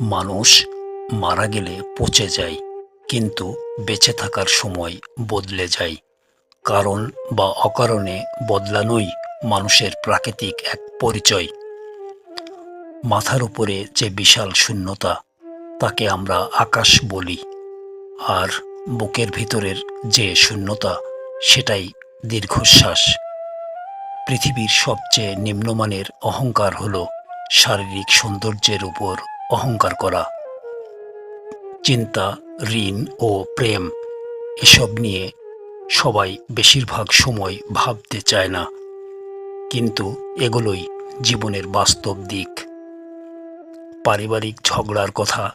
মানুষ মারা গেলে পচে যায়, কিন্তু বেঁচে থাকার সময় বদলে যায়। কারণ বা অকারণে বদলানোই মানুষের প্রাকৃতিক এক পরিচয়। মাথার উপরে যে বিশাল শূন্যতা, তাকে আমরা আকাশ বলি। আর বুকের ভিতরের যে শূন্যতা, সেটাই দীর্ঘশ্বাস। পৃথিবীর সবচেয়ে নিম্নমানের অহংকার হল শারীরিক সৌন্দর্যের উপর অহংকার করা, চিন্তা, ঋণ ও প্রেম এসব নিয়ে সবাই বেশিরভাগ সময় ভাবতে চায় না। কিন্তু এগুলোই জীবনের বাস্তব দিক। পারিবারিক ঝগড়ার কথা,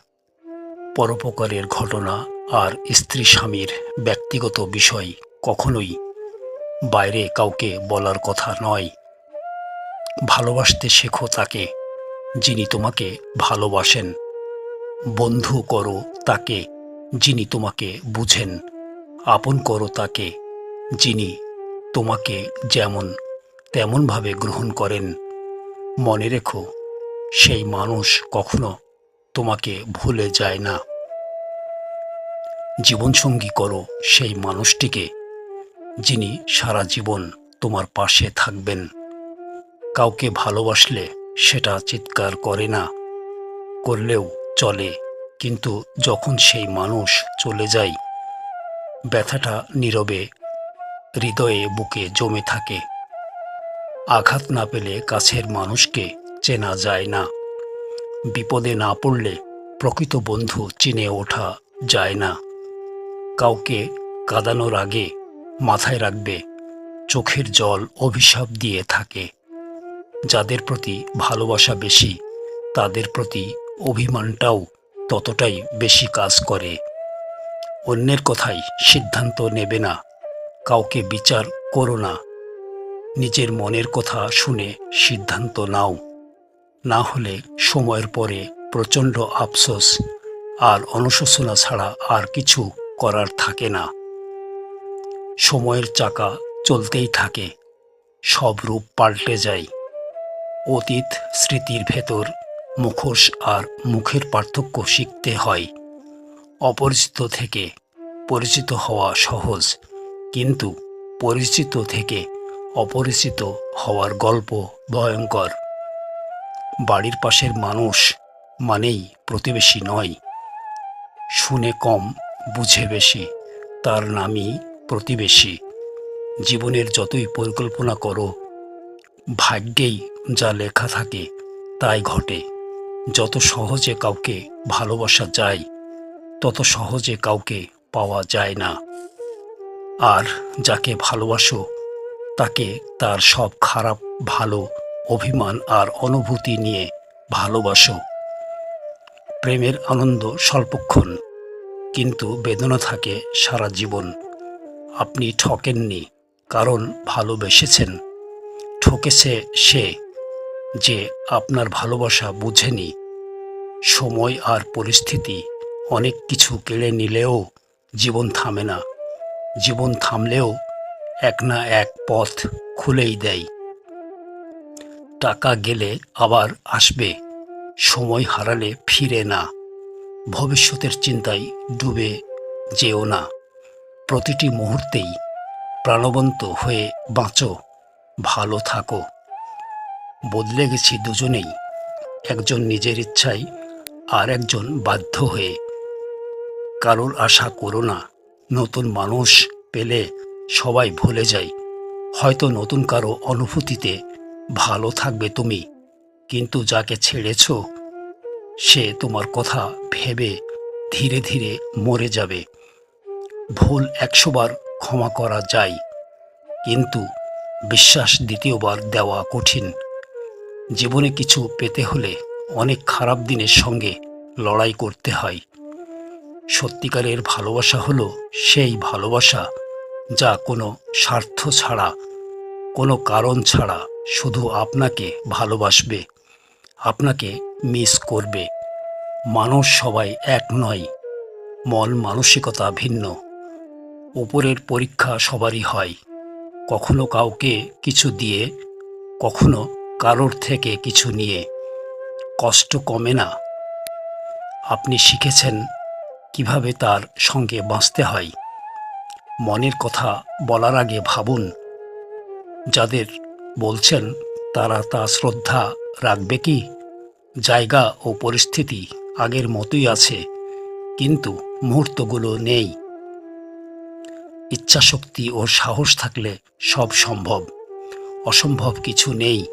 পরোপকারের ঘটনা আর স্ত্রী স্বামীর ব্যক্তিগত বিষয় কখনোই বাইরে কাউকে বলার কথা নয়। ভালোবাসতে শেখো তাকে। যিনি তোমাকে ভালোবাসেন। বন্ধু করো তাকে যিনি তোমাকে বুঝেন। আপন করো তাকে যিনি তোমাকে যেমন তেমনভাবে গ্রহণ করেন। মনে রেখো, সেই মানুষ কখনো তোমাকে ভুলে যায় না। জীবনসঙ্গী করো সেই মানুষটিকে যিনি সারা জীবন তোমার পাশে থাকবেন। কাউকে ভালোবাসলে সেটা চিৎকার করে না। করলেও চলে, কিন্তু যখন সেই মানুষ চলে যায়, ব্যথাটা নীরবে, হৃদয়ে বুকে জমে থাকে। আঘাত না পেলে কাছের মানুষকে চেনা যায় না। বিপদে না পড়লে প্রকৃত বন্ধু চিনে ওঠা যায় না। কাউকে কাঁদানোর আগে মাথায় রাখবে, চোখের জল অভিশাপ দিয়ে থাকে। যাদের প্রতি ভালোবাসা বেশি, তাদের প্রতি অভিমানটাও ততটাই বেশি কাজ করে। অন্যের কথাই সিদ্ধান্ত নেবে না, কাউকে বিচার করো না। নিজের মনের কথা শুনে সিদ্ধান্ত নাও। না হলে সময়ের পরে প্রচণ্ড আফসোস আর অনুশোচনা ছাড়া আর কিছু করার থাকে না। সময়ের চাকা চলতেই থাকে, সব রূপ পাল্টে যায়। অতীত স্মৃতির ভেতর মুখোশ আর মুখের পার্থক্য শিখতে হয়। অপরিচিত থেকে পরিচিত হওয়া সহজ, কিন্তু পরিচিত থেকে অপরিচিত হওয়ার গল্প ভয়ঙ্কর। বাড়ির পাশের মানুষ মানেই প্রতিবেশী নয়। শুনে কম, বুঝে বেশি, তার নামই প্রতিবেশী। জীবনের যতই পরিকল্পনা করো, ভাগ্যেই যা লেখা থাকে তাই ঘটে। যত সহজে কাউকে ভালোবাসা যায়, তত সহজে কাউকে পাওয়া যায় না। আর যাকে ভালোবাসো, তাকে তার সব খারাপ, ভালো অভিমান আর অনুভূতি নিয়ে ভালোবাসো। প্রেমের আনন্দ স্বল্পক্ষণ, কিন্তু বেদনা থাকে সারা জীবন। আপনি ঠকেননি, কারণ ভালোবেসেছেন। ঠকেছে সে যে আপনার ভালোবাসা বুঝেনি। সময় আর পরিস্থিতি অনেক কিছু কেড়ে নিলেও জীবন থামে না। জীবন থামলেও এক না এক পথ খুলেই দেয়। টাকা গেলে আবার আসবে, সময় হারালে ফিরে না। ভবিষ্যতের চিন্তায় ডুবে যেও না। প্রতিটি মুহূর্তেই প্রাণবন্ত হয়ে বাঁচো, ভালো থাকো। বদলে গেছি দুজনেই, একজন নিজের ইচ্ছায় আর একজন বাধ্য হয়ে। কারোর আশা করো না, নতুন মানুষ পেলে সবাই ভুলে যায়। হয়তো নতুন কারও অনুভূতিতে ভালো থাকবে তুমি, কিন্তু যাকে ছেড়েছ, সে তোমার কথা ভেবে ধীরে ধীরে মরে যাবে। ভুল একশোবার ক্ষমা করা যায়, কিন্তু বিশ্বাস দ্বিতীয়বার দেওয়া কঠিন। জীবনে কিছু পেতে হলে অনেক খারাপ দিনের সঙ্গে লড়াই করতে হয়। সত্যিকারের ভালোবাসা হলো সেই ভালোবাসা যা কোনো স্বার্থ ছাড়া, কোনো কারণ ছাড়া শুধু আপনাকে ভালোবাসবে, আপনাকে মিস করবে। মানুষ সবাই এক নয়, মন মানসিকতা ভিন্ন। উপরের পরীক্ষা সবারই হয়। কখনো কাউকে কিছু দিয়ে, কখনো কারোর থেকে কিছু নিয়ে কষ্ট কমে না। আপনি শিখেছেন কীভাবে তার সঙ্গে বাঁচতে হয়। মনের কথা বলার আগে ভাবুন। যাদের বলছেন, তারা তা শ্রদ্ধা রাখবে কি? জায়গা ও পরিস্থিতি আগের মতোই আছে, কিন্তু মুহূর্তগুলো নেই। ইচ্ছাশক্তি ও সাহস থাকলে সব সম্ভব। অসম্ভব কিছু নেই।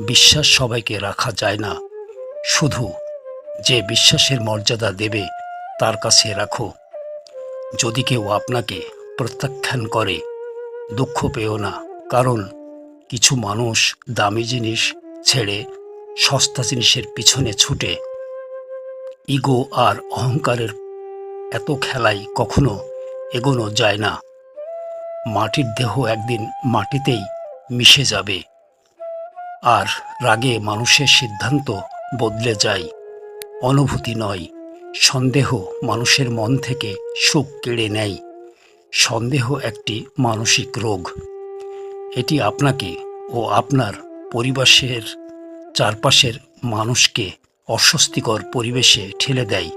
বিশ্বাস সবাইকে রাখা যায় না। শুধু যে বিশ্বাসের মর্যাদা দেবে, তার কাছে রাখো। যদি কেউ আপনাকে প্রত্যাখ্যান করে, দুঃখ পেও না, কারণ কিছু মানুষ দামি জিনিস ছেড়ে সস্তা জিনিসের পিছনে ছুটে। ইগো আর অহংকারের এত খেলায় কখনো এগোনো যায় না। মাটির দেহ একদিন মাটিতেই মিশে যাবে। আর রাগে মানুষের সিদ্ধান্ত বদলে যায়। অনুভূতি নয়, সন্দেহ মানুষের মন থেকে সুখ কেড়ে নেয়। সন্দেহ একটি মানসিক রোগ। এটি আপনাকে ও আপনার পরিবেশের চারপাশের মানুষকে অস্বস্তিকর পরিবেশে ঠেলে দেয়।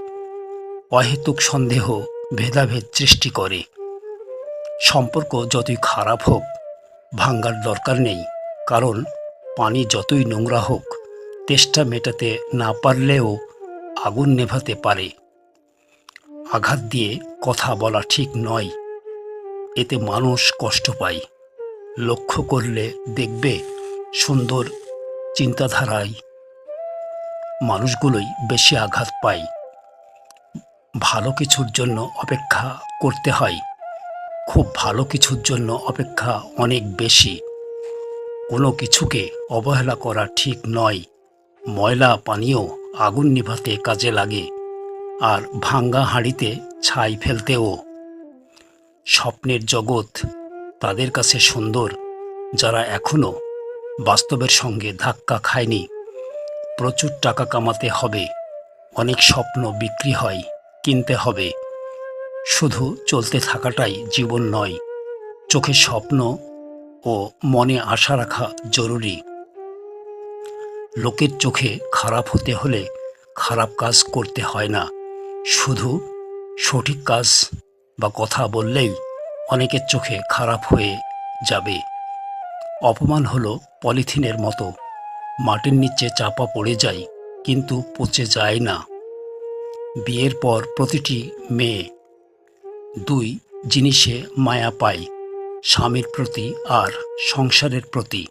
অহেতুক সন্দেহ ভেদাভেদ সৃষ্টি করে। সম্পর্ক যতই খারাপ হোক ভাঙ্গার দরকার নেই, কারণ পানি যতই নোংরা হোক, তেষ্টা মেটাতে না পারলেও আগুন নেভাতে পারে। আঘাত দিয়ে কথা বলা ঠিক নয়। এতে মানুষ কষ্ট পায়। লক্ষ্য করলে দেখবে সুন্দর চিন্তাধারায় মানুষগুলোই বেশি আঘাত পায়। ভালো কিছুর জন্য অপেক্ষা করতে হয়। খুব ভালো কিছুর জন্য অপেক্ষা অনেক বেশি। কোনো কিছুকে অবহেলা করা ঠিক নয়। ময়লা পানীয় আগুন নিভাতে কাজে লাগে, আর ভাঙ্গা হাঁড়িতে ছাই ফেলতেও। স্বপ্নের জগৎ তাদের কাছে সুন্দর, যারা এখনও বাস্তবের সঙ্গে ধাক্কা খায়নি। প্রচুর টাকা কামাতে হবে, অনেক স্বপ্ন বিক্রি হয়, কিনতে হবে। শুধু চলতে থাকাটাই জীবন নয় চোখে স্বপ্ন ও মনে আশা রাখা জরুরি। লোকের চোখে খারাপ হতে হলে খারাপ কাজ করতে হয় না। শুধু সঠিক কাজ বা কথা বললেই অনেকের চোখে খারাপ হয়ে যাবে। অপমান হলো পলিথিনের মতো। মাটির নিচে চাপা পড়ে যায়, কিন্তু পচে যায় না। বিয়ের পর প্রতিটি মেয়ে দুই জিনিসে মায়া পায়। স্বামীর প্রতি আর সংসারের প্রতি।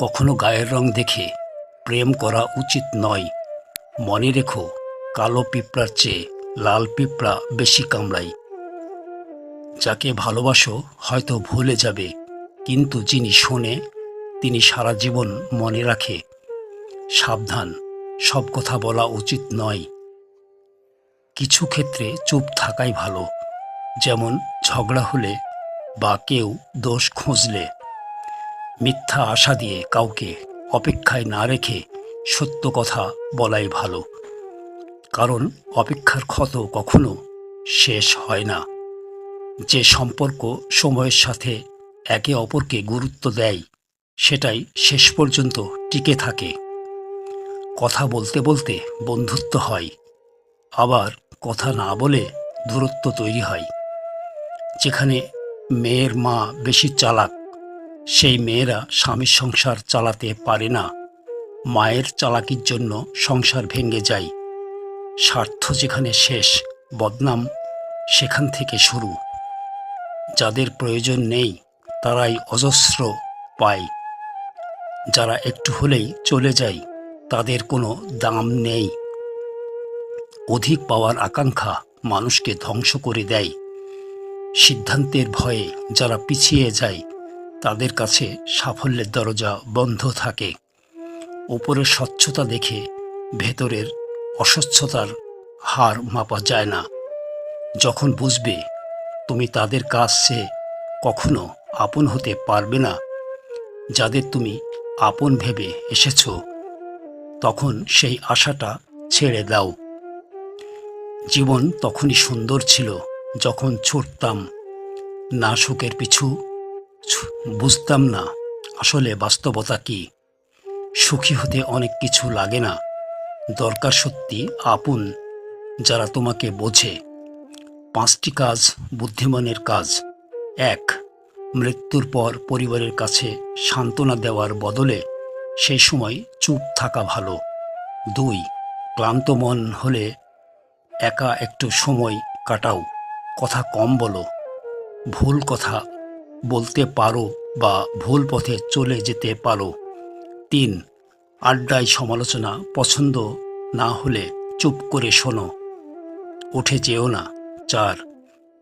কখনো গায়ের রং দেখে প্রেম করা উচিত নয়। মনে রেখো, কালো পিঁপড়ার চেয়ে লাল পিঁপড়া বেশি কামড়ায়। যাকে ভালোবাসো হয়তো ভুলে যাবে, কিন্তু যিনি শোনে, তিনি সারা জীবন মনে রাখে। সাবধান, সব কথা বলা উচিত নয়। কিছু ক্ষেত্রে চুপ থাকাই ভালো, যেমন ঝগড়া হলে বা কেউ দোষ খুঁজলে মিথ্যা আশা দিয়ে কাউকে অপেক্ষায় না রেখে সত্য কথা বলাই ভালো। কারণ অপেক্ষার ক্ষত কখনো শেষ হয় না। যে সম্পর্ক সময়ের সাথে একে অপরকে গুরুত্ব দেয়, সেটাই শেষ পর্যন্ত টিকে থাকে। কথা বলতে বলতে বন্ধুত্ব হয়, আবার কথা না বলে দূরত্ব তৈরি হয়। যেখানে মেয়ের মা বেশি চালাক। সেই মেয়েরা স্বামীর সংসার চালাতে পারে না। মায়ের চালাকির জন্য সংসার ভেঙে যায়। স্বার্থ যেখানে শেষ, বদনাম সেখান থেকে শুরু। যাদের প্রয়োজন নেই, তারাই অজস্র পায়। যারা একটু হলেই চলে যায়, তাদের কোনো দাম নেই। অধিক পাওয়ার আকাঙ্ক্ষা মানুষকে ধ্বংস করে দেয়। সিদ্ধান্তের ভয়ে যারা পিছিয়ে যায়, তাদের কাছে সাফল্যের দরজা বন্ধ থাকে। উপরের স্বচ্ছতা দেখে ভেতরের অস্বচ্ছতার হার মাপা যায় না। যখন বুঝবে তুমি তাদের কাছে কখনো আপন হতে পারবে না, যাদের তুমি আপন ভেবে এসেছ, তখন সেই আশাটা ছেড়ে দাও। জীবন তখনই সুন্দর ছিল যখন ছুটতাম না সুখের পিছু বুঝতাম না আসলে বাস্তবতা কি। সুখী হতে অনেক কিছু লাগে না। দরকার সত্যি আপন, যারা তোমাকে বোঝে। পাঁচটি কাজ বুদ্ধিমানের কাজ। এক, মৃত্যুর পর পরিবারের কাছে সান্ত্বনা দেওয়ার বদলে সেই সময় চুপ থাকা ভালো। দুই, ক্লান্ত মন হলে একা একটু সময় কাটাও। কথা কম বলো। ভুল কথা বলতে পারো বা ভুল পথে চলে যেতে পারো। তিন, আড্ডায় সমালোচনা পছন্দ না হলে চুপ করে শোনো। উঠে যেও না। চার,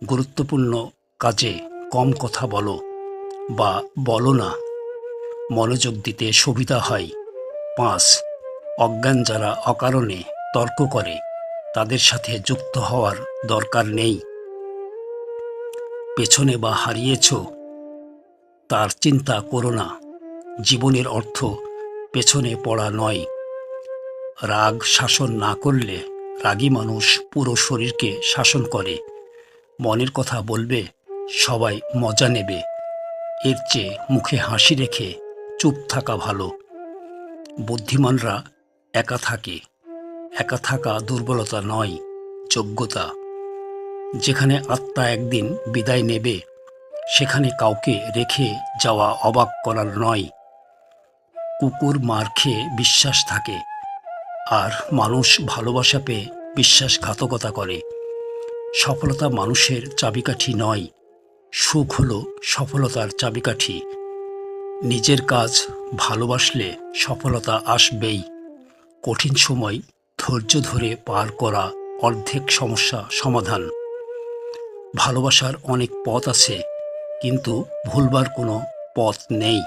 গুরুত্বপূর্ণ কাজে কম কথা বলো বা বলো না। মনোযোগ দিতে সুবিধা হয়। পাঁচ, অজ্ঞান যারা অকারণে তর্ক করে, তাদের সাথে যুক্ত হওয়ার দরকার নেই। পেছনে বা হারিয়েছ, তার চিন্তা করো না। জীবনের অর্থ পেছনে পড়া নয়। রাগ শাসন না করলে রাগী মানুষ পুরো শরীরকে শাসন করে। মনের কথা বলবে, সবাই মজা নেবে। এর চেয়ে মুখে হাসি রেখে চুপ থাকা ভালো। বুদ্ধিমানরা একা থাকে। একা থাকা দুর্বলতা নয়, যোগ্যতা। যেখানে আত্মা একদিন বিদায় নেবে, সেখানে কাউকে রেখে যাওয়া অবাক করার নয়। কুকুর মার খেয়ে বিশ্বাস থাকে, আর মানুষ ভালোবাসা পেয়ে বিশ্বাসঘাতকতা করে। সফলতা মানুষের চাবিকাঠি নয়, সুখ হলো সফলতার চাবিকাঠি। নিজের কাজ ভালোবাসলে সফলতা আসবেই। কঠিন সময় ধৈর্য ধরে পার করা অর্ধেক সমস্যা সমাধান। ভালোবাসার অনেক পথ আছে, কিন্তু ভুলবার কোনো পথ নেই।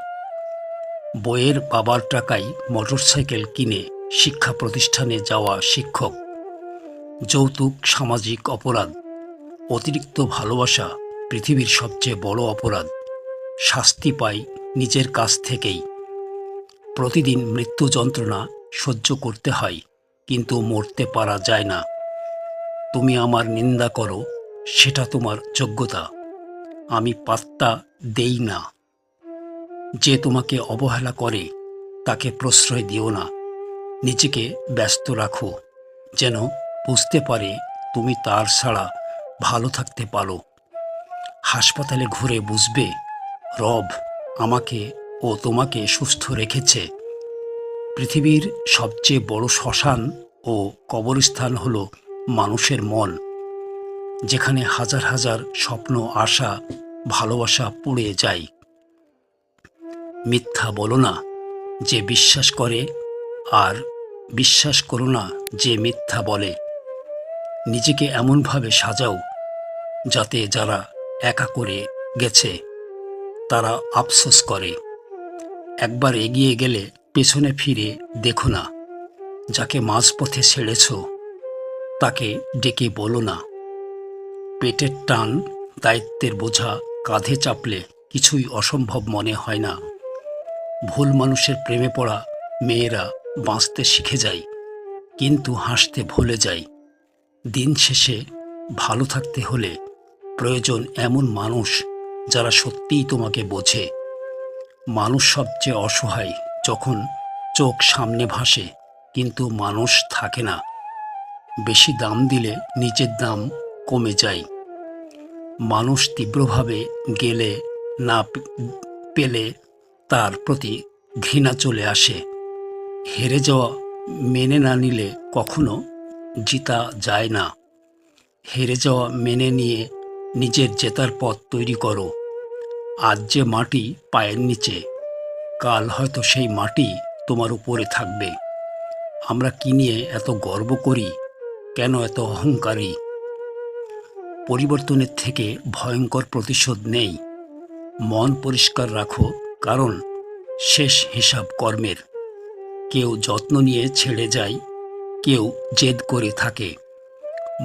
বইয়ের বাবার টাকায় মোটরসাইকেল কিনে শিক্ষা প্রতিষ্ঠানে যাওয়া শিক্ষক। যৌতুক, সামাজিক অপরাধ, অতিরিক্ত ভালোবাসা পৃথিবীর সবচেয়ে বড় অপরাধ। শাস্তি পাই নিজের কাছ থেকেই। প্রতিদিন মৃত্যু যন্ত্রণা সহ্য করতে হয়, কিন্তু মরতে পারা যায় না। তুমি আমার নিন্দা করো সেটা তোমার যোগ্যতা। আমি পাত্তা দেই না। যে তোমাকে অবহেলা করে, তাকে প্রশ্রয় দিও না। নিজেকে ব্যস্ত রাখো, যেন বুঝতে পারে তুমি তার ছাড়া ভালো থাকতে পারো। হাসপাতালে ঘুরে বুঝবে, রব আমাকে ও তোমাকে সুস্থ রেখেছে। পৃথিবীর সবচেয়ে বড় শ্মশান ও কবরস্থান হলো মানুষের মন। যেখানে হাজার হাজার স্বপ্ন, আশা, ভালোবাসা পুড়ে যায়। মিথ্যা বলো না যে বিশ্বাস করে, আর বিশ্বাস করো না যে মিথ্যা বলে। নিজেকে এমনভাবে সাজাও যাতে যারা একা করে গেছে, তারা আফসোস করে। একবার এগিয়ে গেলে পেছনে ফিরে দেখো না, যাকে মাঝপথে ছেড়েছ, তাকে ডেকে বলো না। পেটের টান, দায়িত্বের বোঝা, কাঁধে চাপলে কিছুই অসম্ভব মনে হয় না। ভুল মানুষের প্রেমে পড়া মেয়েরা বাঁচতে শিখে যায়, কিন্তু হাসতে ভুলে যায়। দিন শেষে ভালো থাকতে হলে প্রয়োজন এমন মানুষ যারা সত্যিই তোমাকে বোঝে। মানুষ সবচেয়ে অসহায় যখন চোখ সামনে ভাসে, কিন্তু মানুষ থাকে না। বেশি দাম দিলে নিজের দাম কমে যায়। মানুষ তীব্রভাবে গেলে না পেলে তার প্রতি ঘৃণা চলে আসে। হেরে যাওয়া মেনে না নিলে কখনো জিতা যায় না। হেরে যাওয়া মেনে নিয়ে নিজের জেতার পথ তৈরি করো। আজ যে মাটি পায়ের নিচে, কাল হয়তো সেই মাটি তোমার উপরে থাকবে। আমরা কি নিয়ে এত গর্ব করি, কেন এত অহংকারী? পরিবর্তনের থেকে ভয়ঙ্কর প্রতিশোধ নেই। মন পরিষ্কার রাখো, কারণ শেষ হিসাব কর্মের। কেউ যত্ন নিয়ে ছেড়ে যায়, কেউ জেদ করে থাকে।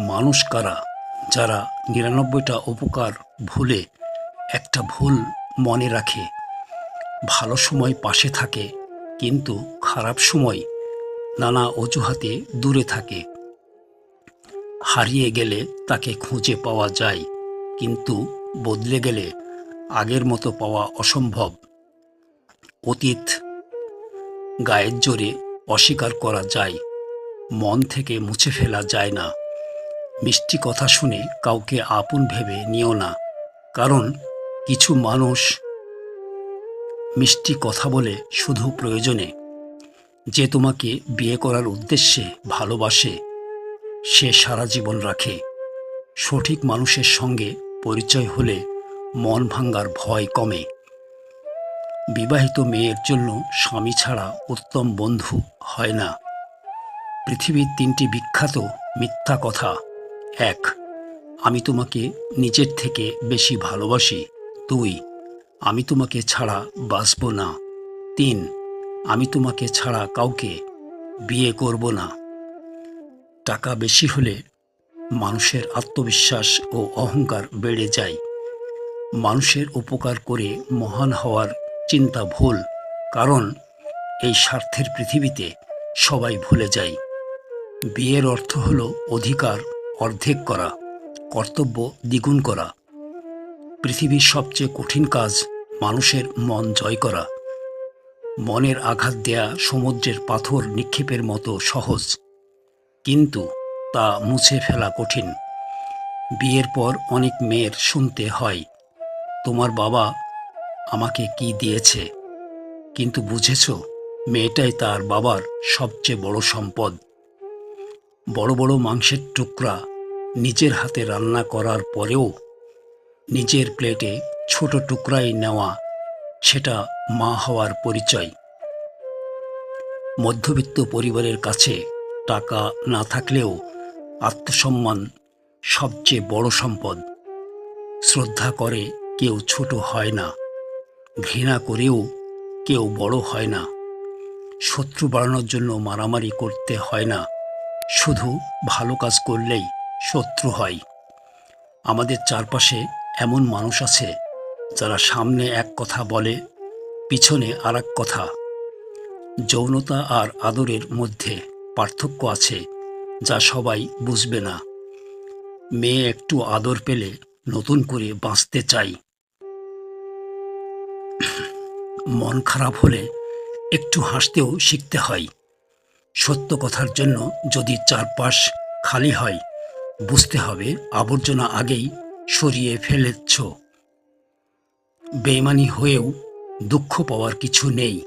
মানুষ কারা, যারা নিরানব্বইটা উপকার ভুলে একটা ভুল মনে রাখে। ভালো সময় পাশে থাকে, কিন্তু খারাপ সময় নানা অজুহাতে দূরে থাকে। হারিয়ে গেলে তাকে খুঁজে পাওয়া যায়, কিন্তু বদলে গেলে আগের মতো পাওয়া অসম্ভব। অতীত গায়ের জোরে অস্বীকার করা যায়, মন থেকে মুছে ফেলা যায় না। মিষ্টি কথা শুনে কাউকে আপন ভেবে নিও না, কারণ কিছু মানুষ মিষ্টি কথা বলে শুধু প্রয়োজনে। যে তোমাকে বিয়ে করার উদ্দেশ্যে ভালোবাসে সে সারা জীবন রাখে। সঠিক মানুষের সঙ্গে পরিচয় হলে মন ভাঙ্গার ভয় কমে। বিবাহিত মেয়ের জন্য স্বামী ছাড়া উত্তম বন্ধু হয় না। পৃথিবীর তিনটি বিখ্যাত মিথ্যা কথা। এক, আমি তোমাকে নিজের থেকে বেশি ভালোবাসি। দুই, আমি তোমাকে ছাড়া বাঁচব না। তিন, আমি তোমাকে ছাড়া কাউকে বিয়ে করব না। টাকা বেশি হলে মানুষের আত্মবিশ্বাস ও অহংকার বেড়ে যায়। মানুষের উপকার করে মহান হওয়ার চিন্তা ভুল, কারণ এই স্বার্থের পৃথিবীতে সবাই ভুলে যায়। বিয়ের অর্থ হল অধিকার, অর্ধেক করা, কর্তব্য দ্বিগুণ করা। পৃথিবীর সবচেয়ে কঠিন কাজ মানুষের মন জয় করা। মনের আঘাত দেয়া সমুদ্রের পাথর নিক্ষেপের মতো সহজ। কিন্তু তা মুছে ফেলা কঠিন। বিয়ের পর অনেক মেয়ের শুনতে হয়, তোমার বাবা আমাকে কি দিয়েছে? কিন্তু বুঝেছ, মেয়েটাই তার বাবার সবচেয়ে বড় সম্পদ। বড় বড় মাংসের টুকরা নিজের হাতে রান্না করার পরেও নিজের প্লেটে ছোট টুকরাই নেওয়া, সেটা মা হওয়ার পরিচয়। মধ্যবিত্ত পরিবারের কাছে টাকা না থাকলেও আত্মসম্মান সবচেয়ে বড় সম্পদ। শ্রদ্ধা করে কেউ ছোট হয় না, ঘৃণা করেও কেউ বড় হয় না। শত্রু বাড়ানোর জন্য মারামারি করতে হয় না, শুধু ভালো কাজ করলেই শত্রু হয়। আমাদের চারপাশে এমন মানুষ আছে, যারা সামনে এক কথা বলে, পিছনে আর কথা। যৌনতা আর আদরের মধ্যে পার্থক্য আছে, যা সবাই বুঝবে না। মেয়ে একটু আদর পেলে নতুন করে বাঁচতে চাই। মন খারাপ হলে একটু হাসতেও শিখতে হয়। সত্য কথার জন্য যদি চারপাশ খালি হয়, বুঝতে হবে আবর্জনা আগেই সরিয়ে ফেলেছ। বেমানি হয়েও দুঃখ পাওয়ার কিছু নেই।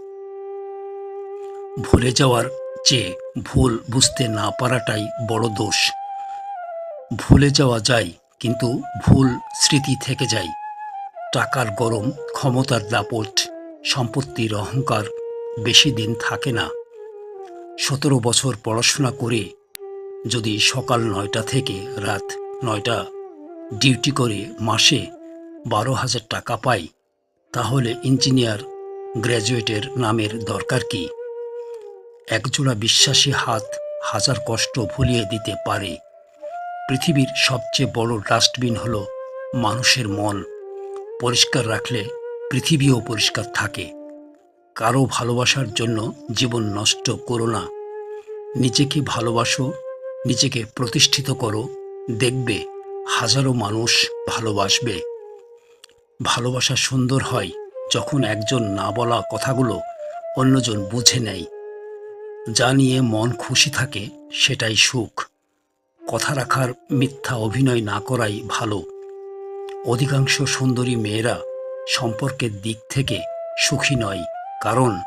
ভুলে যাওয়ার চেয়ে ভুল বুঝতে না পারাটাই বড় দোষ। ভুলে যাওয়া যায়, কিন্তু ভুল স্মৃতি থেকে যায়। টাকার গরম, ক্ষমতার দাপট, সম্পত্তির অহংকার বেশি দিন থাকে না। সতেরো বছর পড়াশোনা করে যদি সকাল নয়টা থেকে রাত নয়টা ডিউটি করে মাসে বারো হাজার টাকা পাই, তাহলে ইঞ্জিনিয়ার গ্র্যাজুয়েটের নামের দরকার কি? একজোড়া বিশ্বাসী হাত হাজার কষ্ট ভুলিয়ে দিতে পারে। পৃথিবীর সবচেয়ে বড় ডাস্টবিন হলো মানুষের মন। পরিষ্কার রাখলে পৃথিবীও পরিষ্কার থাকে। কারও ভালোবাসার জন্য জীবন নষ্ট করো না। নিজেকে ভালোবাসো, নিজেকে প্রতিষ্ঠিত করো, দেখবে হাজারো মানুষ ভালোবাসবে। ভালোবাসা সুন্দর হয় যখন একজন না বলা কথাগুলো অন্যজন বুঝে নেয়। যা নিয়ে মন খুশি থাকে সেটাই সুখ। কথা রাখার মিথ্যা অভিনয় না করাই ভালো। অধিকাংশ সুন্দরী মেয়েরা সম্পর্কের দিক থেকে সুখী নয়, কারণ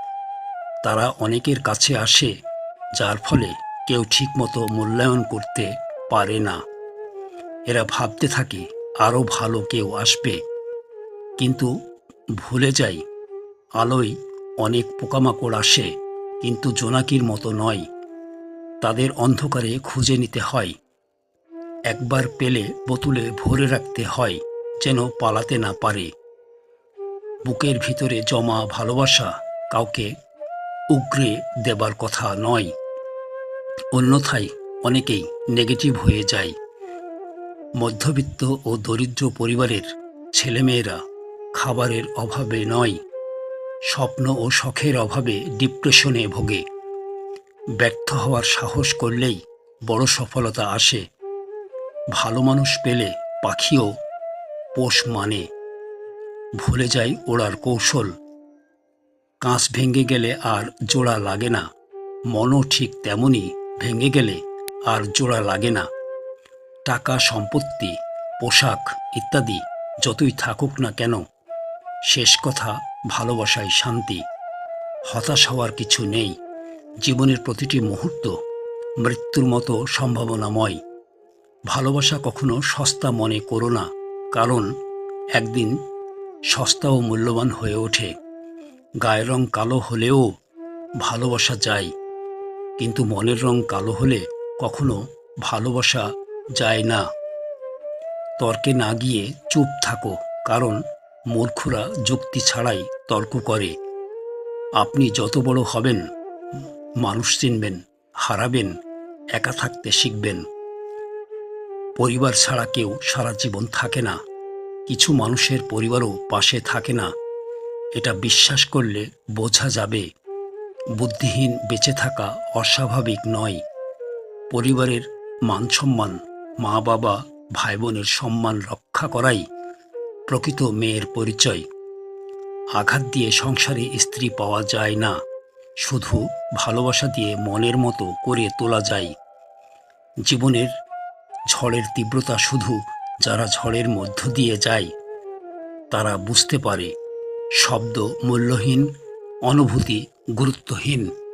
তারা অনেকের কাছে আসে, যার ফলে কেউ ঠিকমতো মূল্যায়ন করতে পারে না। এরা ভাবতে থাকে, আরও ভালো কেউ আসবে। কিন্তু ভুলে যাই, আলোয় অনেক পোকামাকড় আসে। কিন্তু জোনাকির মতো নয়। তাদের অন্ধকারে খুঁজে নিতে হয়। একবার পেলে বোতলে ভরে রাখতে হয়, যেন পালাতে না পারে। বুকের ভিতরে জমা ভালোবাসা কাউকে উগরে দেবার কথা নয়। অন্যথায় অনেকেই নেগেটিভ হয়ে যায়। মধ্যবিত্ত ও দরিদ্র পরিবারের ছেলেমেয়েরা খাবারের অভাবে নয়। স্বপ্ন ও শখের অভাবে ডিপ্রেশনে ভোগে। ব্যর্থ হওয়ার সাহস করলেই বড় সফলতা আসে। ভালো মানুষ পেলে পাখিও পোষ মানে। ভুলে যায় ওড়ার কৌশল। কাঁচ ভেঙে গেলে আর জোড়া লাগে না। মনও ঠিক তেমনই ভেঙে গেলে আর জোড়া লাগে না। টাকা, সম্পত্তি, পোশাক ইত্যাদি যতই থাকুক না কেন, শেষ কথা ভালোবাসায় শান্তি। হতাশ হওয়ার কিছু নেই। জীবনের প্রতিটি মুহূর্ত মৃত্যুর মতো সম্ভাবনাময়। ভালোবাসা কখনো সস্তা মনে করো না, কারণ একদিন সস্তা ও মূল্যবান হয়ে ওঠে। গায়ের রং কালো হলেও ভালোবাসা যায়, কিন্তু মনের রং কালো হলে কখনো ভালোবাসা যায় না। তর্কে না গিয়ে চুপ থাকো, কারণ মূর্খরা যুক্তি ছাড়াই তর্ক করে। আপনি যত বড় হবেন, মানুষ চিনবেন, হারাবেন, একা থাকতে শিখবেন। পরিবার ছাড়া কেউ সারা জীবন থাকে না। কিছু মানুষের পরিবারও পাশে থাকে না। এটা বিশ্বাস করলে বোঝা যাবে, বুদ্ধিহীন বেঁচে থাকা অস্বাভাবিক নয়। পরিবারের মান সম্মান মা বাবা ভাই বোনের সম্মান রক্ষা করাই প্রকৃত মেয়ের পরিচয়। আঘাত দিয়ে সংসারে স্ত্রী পাওয়া যায় না। শুধু ভালোবাসা দিয়ে মনের মতো করে তোলা যায়। জীবনের ঝড়ের তীব্রতা শুধু যারা ঝড়ের মধ্য দিয়ে যায়, তারা বুঝতে পারে, শব্দ মূল্যহীন, অনুভূতি গুরুত্বহীন।